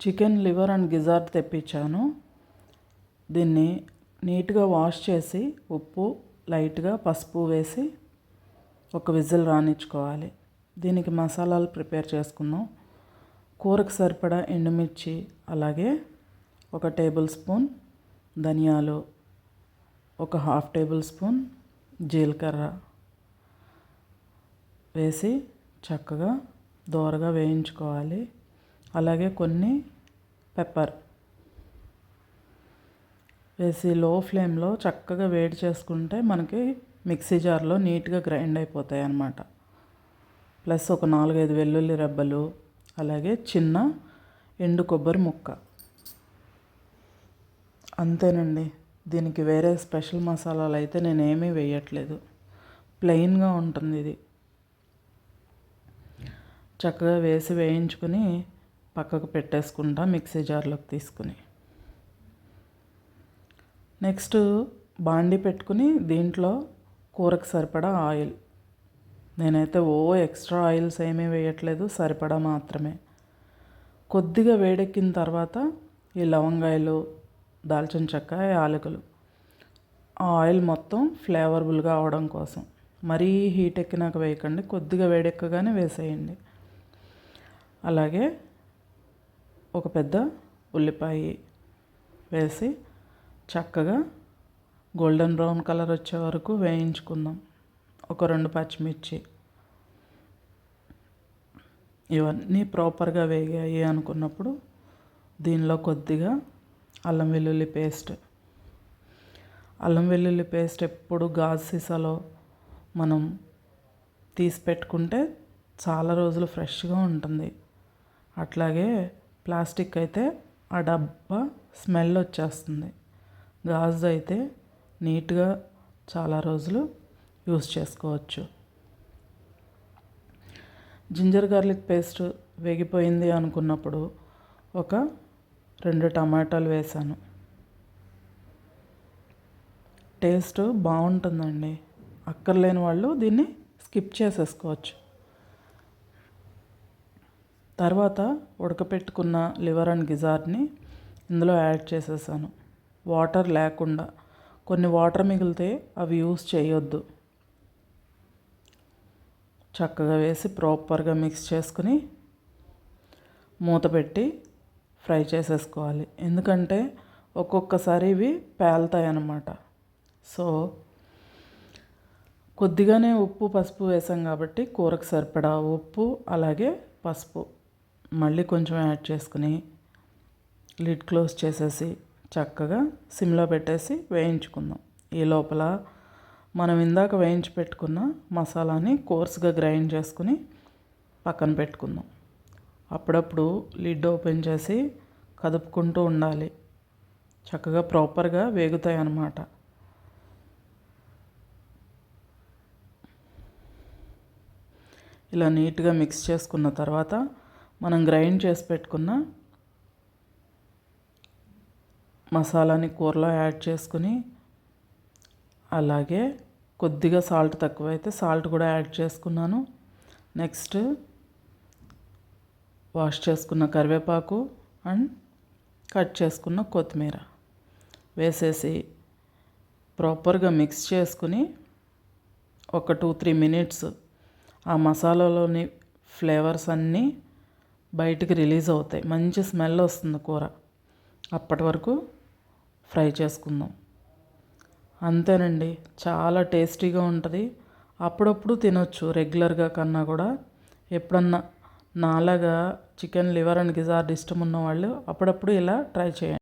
Chicken liver and gizzard తెప్పించాను. దీన్ని నీట్గా వాష్ చేసి ఉప్పు లైట్గా పసుపు వేసి ఒక విజిల్ రాణించుకోవాలి దీనికి మసాలాలు ప్రిపేర్ చేసుకుందాం. కూరకు సరిపడా ఎండుమిర్చి అలాగే ఒక టేబుల్ స్పూన్ ధనియాలు ఒక హాఫ్ టేబుల్ స్పూన్ జీలకర్ర వేసి చక్కగా దోరగా వేయించుకోవాలి. అలాగే కొన్ని పెప్పర్ వేసి లో ఫ్లేమ్లో చక్కగా వేడి చేసుకుంటే మనకి మిక్సీ జార్లో నీట్గా గ్రైండ్ అయిపోతాయి అన్నమాట. ప్లస్ ఒక నాలుగైదు వెల్లుల్లి రెబ్బలు అలాగే చిన్న ఎండు కొబ్బరి ముక్క. అంతేనండి. దీనికి వేరే స్పెషల్ మసాలాలు అయితే నేనేమీ వేయట్లేదు. ప్లెయిన్గా ఉంటుంది ఇది. చక్కగా వేసి వేయించుకుని పక్కకు పెట్టేసుకుంటా మిక్సీ జార్లోకి తీసుకుని. నెక్స్ట్ బాండి పెట్టుకుని దీంట్లో కూరకు సరిపడా ఆయిల్. నేనైతే ఓ ఎక్స్ట్రా ఆయిల్స్ ఏమీ వేయట్లేదు సరిపడా మాత్రమే. కొద్దిగా వేడెక్కిన తర్వాత ఈ లవంగాయలు దాల్చిన చెక్క యాలకులు. ఆ ఆయిల్ మొత్తం ఫ్లేవర్బుల్గా అవడం కోసం. మరీ హీట్ ఎక్కినాక వేయకండి కొద్దిగా వేడెక్కగానే వేసేయండి. అలాగే ఒక పెద్ద ఉల్లిపాయ వేసి చక్కగా గోల్డెన్ బ్రౌన్ కలర్ వచ్చే వరకు వేయించుకుందాం. ఒక రెండు పచ్చిమిర్చి. ఇవన్నీ ప్రాపర్గా వేగాయి అనుకున్నప్పుడు దీనిలో కొద్దిగా అల్లం వెల్లుల్లి పేస్ట్. అల్లం వెల్లుల్లి పేస్ట్ ఎప్పుడు గాజు సీసాలో మనం తీసి పెట్టుకుంటే చాలా రోజులు ఫ్రెష్గా ఉంటుంది. అట్లాగే ప్లాస్టిక్ అయితే ఆ డబ్బా స్మెల్ వచ్చేస్తుంది. గాజు అయితే నీట్గా చాలా రోజులు యూస్ చేసుకోవచ్చు. జింజర్ గార్లిక్ పేస్ట్ వేగిపోయింది అనుకున్నప్పుడు ఒక రెండు టమాటాలు వేసాను టేస్ట్ బాగుంటుందండి. అక్కర్లేని వాళ్ళు దీన్ని స్కిప్ చేసేసుకోవచ్చు. తర్వాత ఉడకపెట్టుకున్న లివర్ అండ్ గిజార్ని ఇందులో యాడ్ చేసేసాను. వాటర్ లేకుండా. కొన్ని వాటర్ మిగిలితే అవి యూస్ చేయొద్దు. చక్కగా వేసి ప్రాపర్గా మిక్స్ చేసుకుని మూత పెట్టి ఫ్రై చేసేసుకోవాలి. ఎందుకంటే ఒక్కొక్కసారి ఇవి పేలుతాయి అన్నమాట సో కొద్దిగానే ఉప్పు పసుపు వేసాం కాబట్టి కూరకు సరిపడా ఉప్పు అలాగే పసుపు. మళ్ళీ కొంచెం యాడ్ చేసుకుని లిడ్ క్లోజ్ చేసేసి చక్కగా సిమ్లో పెట్టేసి వేయించుకుందాం. ఈ లోపల మనం ఇందాక వేయించి పెట్టుకున్న మసాలాని కోర్స్గా గ్రైండ్ చేసుకుని పక్కన పెట్టుకుందాం. అప్పుడప్పుడు లిడ్ ఓపెన్ చేసి కదుపుకుంటూ ఉండాలి. చక్కగా ప్రాపర్గా వేగుతాయి అన్నమాట ఇలా నీట్గా మిక్స్ చేసుకున్న తర్వాత మనం గ్రైండ్ చేసి పెట్టుకున్న మసాలాని కూరలో యాడ్ చేసుకుని అలాగే కొద్దిగా సాల్ట్ తక్కువైతే సాల్ట్ కూడా యాడ్ చేసుకున్నాను. నెక్స్ట్ వాష్ చేసుకున్న కరివేపాకు అండ్ కట్ చేసుకున్న కొత్తిమీర వేసేసి ప్రాపర్గా మిక్స్ చేసుకుని ఒక టూ త్రీ మినిట్స్ ఆ మసాలాలోని ఫ్లేవర్స్ అన్నీ బయటికి రిలీజ్ అవుతాయి. మంచి స్మెల్ వస్తుంది కూర. అప్పటి వరకు ఫ్రై చేసుకుందాం. అంతేనండి. చాలా టేస్టీగా ఉంటుంది. అప్పుడప్పుడు తినొచ్చు. రెగ్యులర్గా కన్నా కూడా ఎప్పుడన్నా నాలాగా చికెన్ లివర్ అండ్ గిజార్డ్ ఇష్టం ఉన్న వాళ్ళు అప్పుడప్పుడు ఇలా ట్రై చేయండి.